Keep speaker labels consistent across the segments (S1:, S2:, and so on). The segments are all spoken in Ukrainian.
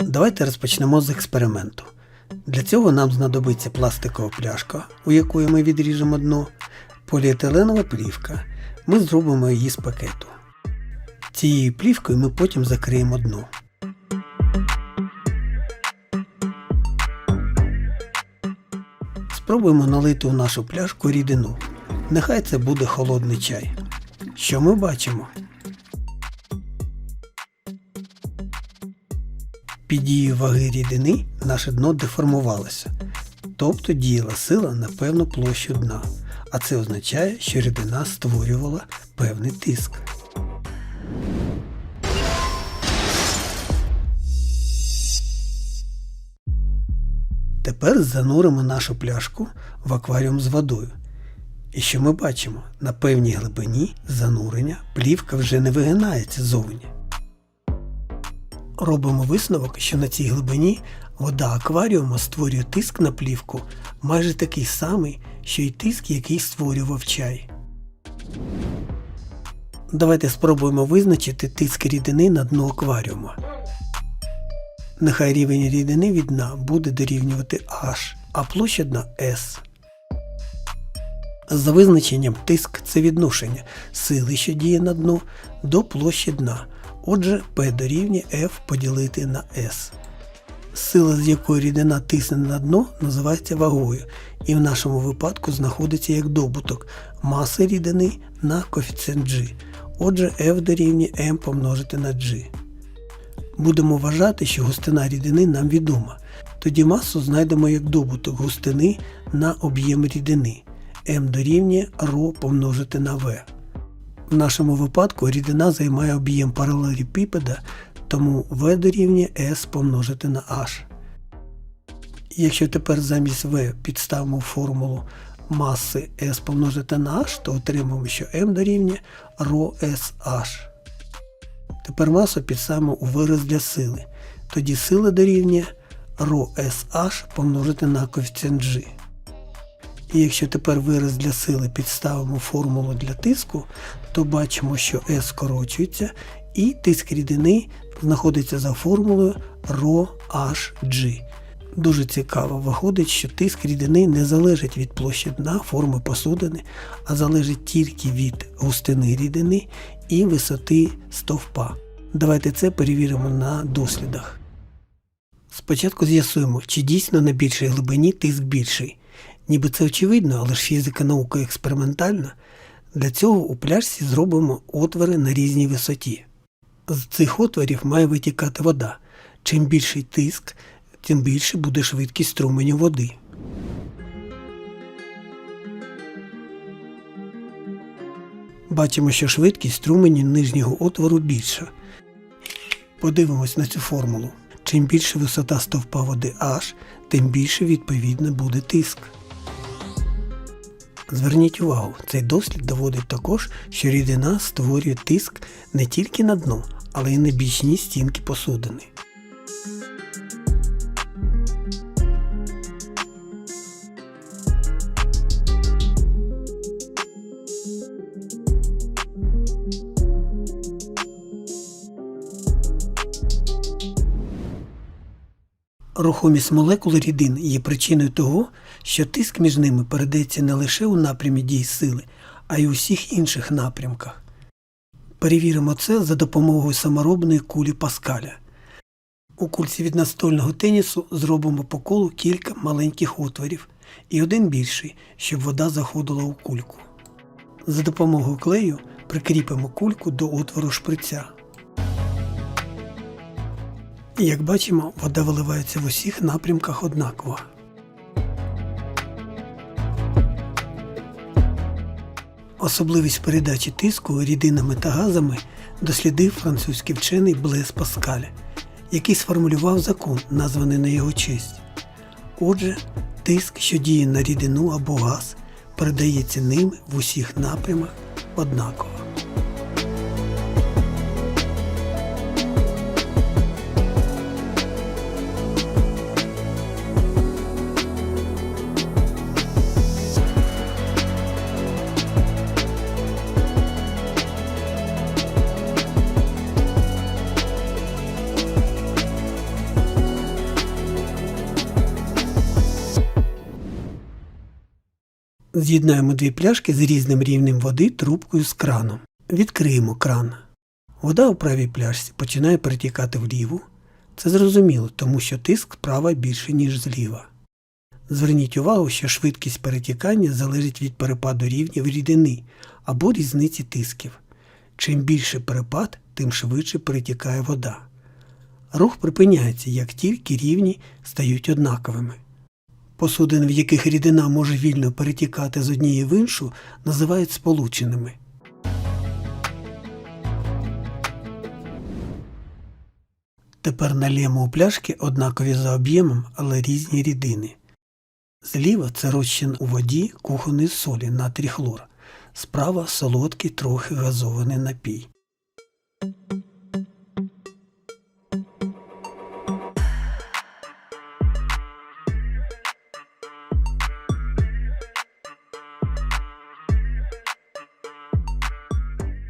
S1: Давайте розпочнемо з експерименту. Для цього нам знадобиться пластикова пляшка, у якої ми відріжемо дно, поліетиленова плівка. Ми зробимо її з пакету. Цією плівкою ми потім закриємо дно. Спробуємо налити у нашу пляшку рідину. Нехай це буде холодний чай. Що ми бачимо? Під дією ваги рідини наше дно деформувалося, тобто діяла сила на певну площу дна, а це означає, що рідина створювала певний тиск. Тепер зануримо нашу пляшку в акваріум з водою. І що ми бачимо? На певній глибині занурення плівка вже не вигинається зовні. Робимо висновок, що на цій глибині вода акваріума створює тиск на плівку майже такий самий, що й тиск, який створював чай. Давайте спробуємо визначити тиск рідини на дно акваріума. Нехай рівень рідини від дна буде дорівнювати H, а площа дна S. За визначенням тиск це відношення сили, що діє на дно, до площі дна. Отже, P дорівнює F поділити на S. Сила, з якою рідина тисне на дно, називається вагою, і в нашому випадку знаходиться як добуток маси рідини на коефіцієнт G. Отже, F дорівнює M помножити на G. Будемо вважати, що густина рідини нам відома. Тоді масу знайдемо як добуток густини на об'єм рідини. М дорівнює ρ помножити на В. В нашому випадку рідина займає об'єм паралелепіпеда, тому В дорівнює S помножити на H. Якщо тепер замість В підставимо формулу маси S помножити на H, то отримаємо, що M дорівнює ρSH. Тепер масу підставимо у вираз для сили. Тоді сила дорівнює ρSH помножити на коефіцієнт G. І якщо тепер вираз для сили підставимо формулу для тиску, то бачимо, що S скорочується і тиск рідини знаходиться за формулою ρHG. Дуже цікаво виходить, що тиск рідини не залежить від площі дна форми посудини, а залежить тільки від густини рідини і висоти стовпа. Давайте це перевіримо на дослідах. Спочатку з'ясуємо, чи дійсно на більшій глибині тиск більший. Ніби це очевидно, але ж фізика наука експериментальна. Для цього у пляшці зробимо отвори на різній висоті. З цих отворів має витікати вода. Чим більший тиск, тим більше буде швидкість струменю води. Бачимо, що швидкість струмені нижнього отвору більша. Подивимось на цю формулу. Чим більше висота стовпа води H, тим більше відповідно буде тиск. Зверніть увагу, цей дослід доводить також, що рідина створює тиск не тільки на дно, але й на бічні стінки посудини. Рухомість молекул рідин є причиною того, що тиск між ними передається не лише у напрямі дії сили, а й у всіх інших напрямках. Перевіримо це за допомогою саморобної кулі Паскаля. У кульці від настольного тенісу зробимо по колу кілька маленьких отворів і один більший, щоб вода заходила у кульку. За допомогою клею прикріпимо кульку до отвору шприця. Як бачимо, вода виливається в усіх напрямках однаково. Особливість передачі тиску рідинами та газами дослідив французький вчений Блес Паскаль, який сформулював закон, названий на його честь. Отже, тиск, що діє на рідину або газ, передається ними в усіх напрямах однаково. З'єднаємо дві пляшки з різним рівнем води трубкою з краном. Відкриємо кран. Вода у правій пляшці починає перетікати вліву. Це зрозуміло, тому що тиск справа більше, ніж зліва. Зверніть увагу, що швидкість перетікання залежить від перепаду рівнів рідини або різниці тисків. Чим більше перепад, тим швидше перетікає вода. Рух припиняється, як тільки рівні стають однаковими. Посудини, в яких рідина може вільно перетікати з однієї в іншу, називають сполученими. Тепер налємо у пляшки однакові за об'ємом, але різні рідини. Зліва це розчин у воді кухонної солі натрій хлор. Справа солодкий трохи газований напій.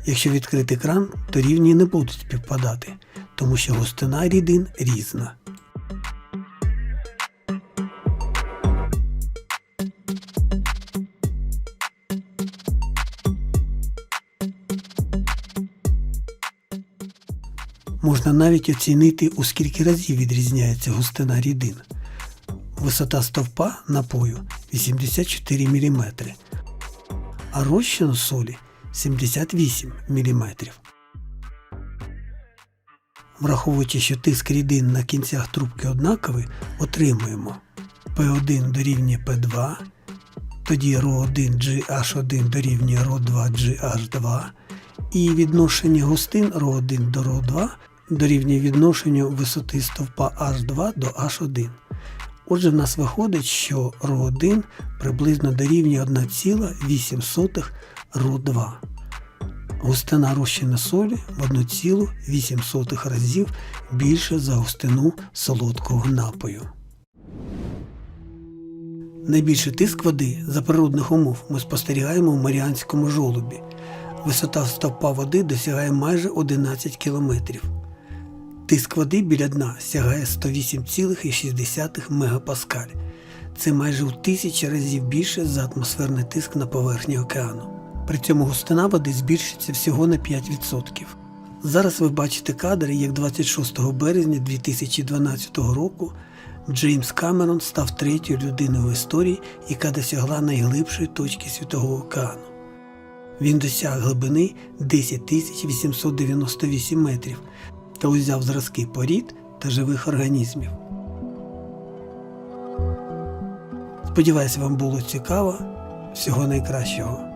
S1: Якщо відкрити кран, то рівні не будуть співпадати, тому що густина рідин різна. Можна навіть оцінити, у скільки разів відрізняється густина рідин. Висота стовпа напою 84 мм, а розчин солі 78 мм. Враховуючи, що тиск рідин на кінцях трубки однаковий, отримуємо P1 дорівнює P2, тоді Ро1GH1 дорівнює Ро2GH2 і відношення густин Ро1 до Ро2 дорівнює відношенню висоти стовпа H2 до H1. Отже, в нас виходить, що Ро1 приблизно дорівнює 1,8 ρ2. Густина розчину солі в 1,8 разів більше за густину солодкого напою. Найбільший тиск води за природних умов ми спостерігаємо в Маріанському жолобі. Висота стовпа води досягає майже 11 кілометрів. Тиск води біля дна сягає 108,6 мегапаскаль. Це майже у тисячі разів більше за атмосферний тиск на поверхні океану. При цьому густина води збільшиться всього на 5%. Зараз ви бачите кадри, як 26 березня 2012 року Джеймс Камерон став третьою людиною в історії, яка досягла найглибшої точки Світового океану. Він досяг глибини 10 898 метрів та узяв зразки порід та живих організмів. Сподіваюся, вам було цікаво. Всього найкращого.